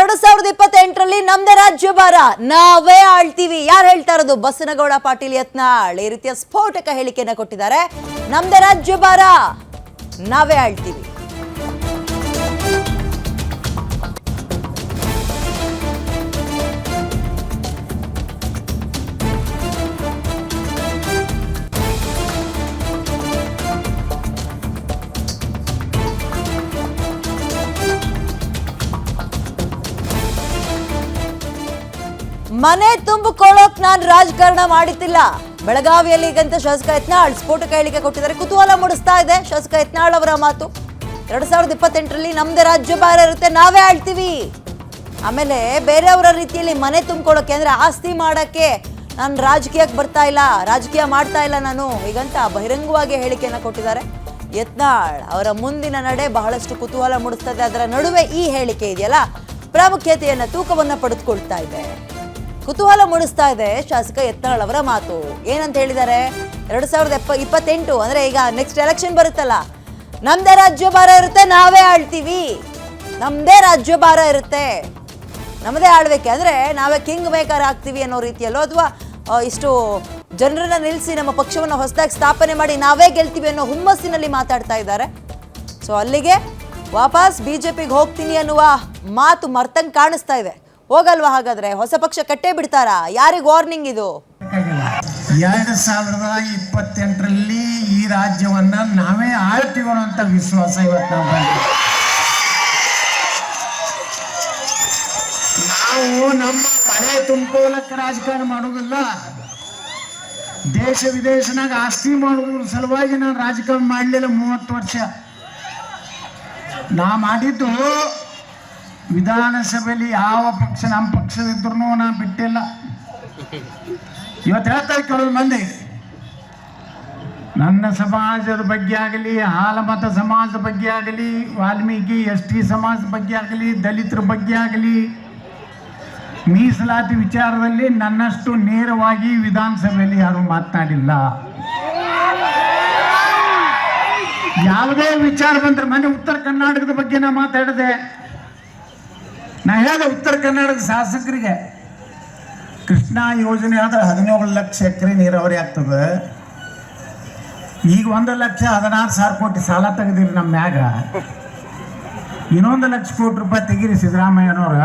ಎರಡು ಸಾವಿರದ ಇಪ್ಪತ್ತೆಂಟರಲ್ಲಿ ನಮ್ದೇ ರಾಜ್ಯಭಾರ ನಾವೇ ಆಳ್ತೀವಿ. ಯಾರು ಹೇಳ್ತಾ ಇರೋದು? ಬಸನಗೌಡ ಪಾಟೀಲ್ ಯತ್ನಾಳ್ ಈ ರೀತಿಯ ಸ್ಫೋಟಕ ಹೇಳಿಕೆಯನ್ನ ಕೊಟ್ಟಿದ್ದಾರೆ. ನಮ್ದೇ ರಾಜ್ಯಭಾರ ನಾವೇ ಆಳ್ತೀವಿ. ಮನೆ ತುಂಬಿಕೊಳ್ಳೋಕ್ ನಾನು ರಾಜಕಾರಣ ಮಾಡಿದ್ದಿಲ್ಲ. ಬೆಳಗಾವಿಯಲ್ಲಿ ಈಗಂತ ಶಾಸಕ ಯತ್ನಾಳ್ ಸ್ಫೋಟಕ ಹೇಳಿಕೆ ಕೊಟ್ಟಿದ್ದಾರೆ. ಕುತೂಹಲ ಮೂಡಿಸ್ತಾ ಇದೆ ಶಾಸಕ ಯತ್ನಾಳ್ ಅವರ ಮಾತು. ಎರಡ್ ಸಾವಿರದ ಇಪ್ಪತ್ತೆಂಟರಲ್ಲಿ ನಮ್ದೇ ರಾಜ್ಯಭಾರ ಇರುತ್ತೆ, ನಾವೇ ಆಳ್ತೀವಿ. ಆಮೇಲೆ ಬೇರೆಯವರ ರೀತಿಯಲ್ಲಿ ಮನೆ ತುಂಬಿಕೊಳ್ಳೋಕೆ ಅಂದ್ರೆ ಆಸ್ತಿ ಮಾಡಕ್ಕೆ ನಾನು ರಾಜಕೀಯಕ್ಕೆ ಬರ್ತಾ ಇಲ್ಲ, ರಾಜಕೀಯ ಮಾಡ್ತಾ ಇಲ್ಲ ನಾನು ಈಗಂತ ಬಹಿರಂಗವಾಗಿ ಹೇಳಿಕೆಯನ್ನು ಕೊಟ್ಟಿದ್ದಾರೆ. ಯತ್ನಾಳ್ ಅವರ ಮುಂದಿನ ನಡೆ ಬಹಳಷ್ಟು ಕುತೂಹಲ ಮೂಡಿಸ್ತದೆ. ಅದರ ನಡುವೆ ಈ ಹೇಳಿಕೆ ಇದೆಯಲ್ಲ, ಪ್ರಾಮುಖ್ಯತೆಯನ್ನು ತೂಕವನ್ನು ಪಡೆದುಕೊಳ್ತಾ ಇದೆ. ಕುತೂಹಲ ಮೂಡಿಸ್ತಾ ಇದೆ ಶಾಸಕ ಯತ್ನಾಳ್ ಅವರ ಮಾತು. ಏನಂತ ಹೇಳಿದ್ದಾರೆ? ಎರಡು ಸಾವಿರದ ಎಪ್ಪ, ಇಪ್ಪತ್ತೆಂಟು, ಅಂದ್ರೆ ಈಗ ನೆಕ್ಸ್ಟ್ ಎಲೆಕ್ಷನ್ ಬರುತ್ತಲ್ಲ. ನಮ್ದೇ ರಾಜ್ಯಭಾರ ಇರುತ್ತೆ, ನಾವೇ ಆಳ್ತೀವಿ. ನಮ್ದೇ ರಾಜ್ಯಭಾರ ಇರುತ್ತೆ. ನಮ್ಮದೇ ಆಳ್ಬೇಕೆ ಅಂದ್ರೆ ನಾವೇ ಕಿಂಗ್ ಮೇಕರ್ ಆಗ್ತೀವಿ ಅನ್ನೋ ರೀತಿಯಲ್ಲೋ ಅಥವಾ ಇಷ್ಟು ಜನರನ್ನ ನಿಲ್ಲಿಸಿ ನಮ್ಮ ಪಕ್ಷವನ್ನು ಹೊಸದಾಗಿ ಸ್ಥಾಪನೆ ಮಾಡಿ ನಾವೇ ಗೆಲ್ತೀವಿ ಅನ್ನೋ ಹುಮ್ಮಸ್ಸಿನಲ್ಲಿ ಮಾತಾಡ್ತಾ ಇದ್ದಾರೆ. ಸೊ ಅಲ್ಲಿಗೆ ವಾಪಸ್ ಬಿಜೆಪಿಗೆ ಹೋಗ್ತೀನಿ ಅನ್ನುವ ಮಾತು ಮರ್ತಂಗೆ ಕಾಣಿಸ್ತಾ ಇದೆ. ಹೋಗಲ್ವಾ ಹಾಗಾದ್ರೆ? ಹೊಸ ಪಕ್ಷ ಕಟ್ಟೇ ಬಿಡ್ತಾರಾ? ಯಾರಿಗೆ ವಾರ್ನಿಂಗ್ ಇದು? ಎರಡು ಸಾವಿರದ ಇಪ್ಪತ್ತೆಂಟರಲ್ಲಿ ಈ ರಾಜ್ಯವನ್ನ ನಾವೇ ಆಳ್ತೀವೋ ಅಂತ ವಿಶ್ವಾಸ ಇವತ್ತು ನಾವು ನಮ್ಮ ಮನೆ ತುಂಬಿಕೊಳ್ಳಕ್ಕೆ ರಾಜಕಾರಣ ಮಾಡೋದಿಲ್ಲ, ದೇಶ ವಿದೇಶನಾಗ ಆಸ್ತಿ ಮಾಡೋದ್ರ ಸಲುವಾಗಿ ನಾನು ರಾಜಕಾರಣ ಮಾಡಲಿಲ್ಲ ಮೂವತ್ತು ವರ್ಷ. ನಾ ಮಾಡಿದ್ದು ವಿಧಾನಸಭೆಯಲ್ಲಿ ಯಾವ ಪಕ್ಷ ನಮ್ಮ ಪಕ್ಷದಿದ್ರು ನಾ ಬಿಟ್ಟಿಲ್ಲ. ಇವತ್ತು ಹೇಳ್ತಾರೆ ಕೆಲವು ಮಂದಿ, ನನ್ನ ಸಮಾಜದ ಬಗ್ಗೆ ಆಗಲಿ, ಹಾಲಮತ ಸಮಾಜದ ಬಗ್ಗೆ ಆಗಲಿ, ವಾಲ್ಮೀಕಿ, ಎಸ್ ಟಿ ಸಮಾಜದ ಬಗ್ಗೆ ಆಗಲಿ, ದಲಿತರ ಬಗ್ಗೆ ಆಗಲಿ, ಮೀಸಲಾತಿ ವಿಚಾರದಲ್ಲಿ ನನ್ನಷ್ಟು ನೇರವಾಗಿ ವಿಧಾನಸಭೆಯಲ್ಲಿ ಯಾರು ಮಾತನಾಡಿಲ್ಲ. ಯಾವುದೇ ವಿಚಾರ ಬಂದ್ರೆ ಮನೆ ಉತ್ತರ ಕರ್ನಾಟಕದ ಬಗ್ಗೆ ನಾ ಮಾತಾಡಿದೆ ನಾ ಹೇಳ ಉತ್ತರ ಕನ್ನಡದ ಶಾಸಕರಿಗೆ, ಕೃಷ್ಣಾ ಯೋಜನೆ ಅಂದ್ರೆ ಹದಿನೇಳು ಲಕ್ಷ ಎಕರೆ ನೀರಾವರಿ ಆಗ್ತದೆ. ಈಗ ಒಂದು ಲಕ್ಷ ಹದಿನಾರು ಸಾವಿರ ಕೋಟಿ ಸಾಲ ತೆಗೆದಿರಿ ನಮ್ಮ ಮ್ಯಾಗ. ಇನ್ನೊಂದು ಲಕ್ಷ ಕೋಟಿ ರೂಪಾಯಿ ತೆಗೀರಿ ಸಿದ್ದರಾಮಯ್ಯನವ್ರ.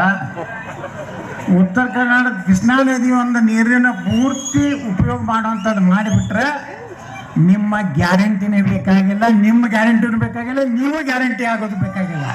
ಉತ್ತರ ಕರ್ನಾಟಕ ಕೃಷ್ಣಾ ನದಿ ಒಂದು ನೀರಿನ ಪೂರ್ತಿ ಉಪಯೋಗ ಮಾಡುವಂಥದ್ದು ಮಾಡಿಬಿಟ್ರೆ ನಿಮ್ಮ ಗ್ಯಾರಂಟಿನೇ ಬೇಕಾಗಿಲ್ಲ, ನಿಮ್ಮ ಗ್ಯಾರಂಟಿನೂ ಬೇಕಾಗಿಲ್ಲ, ನೀವು ಗ್ಯಾರಂಟಿ ಆಗೋದು ಬೇಕಾಗಿಲ್ಲ.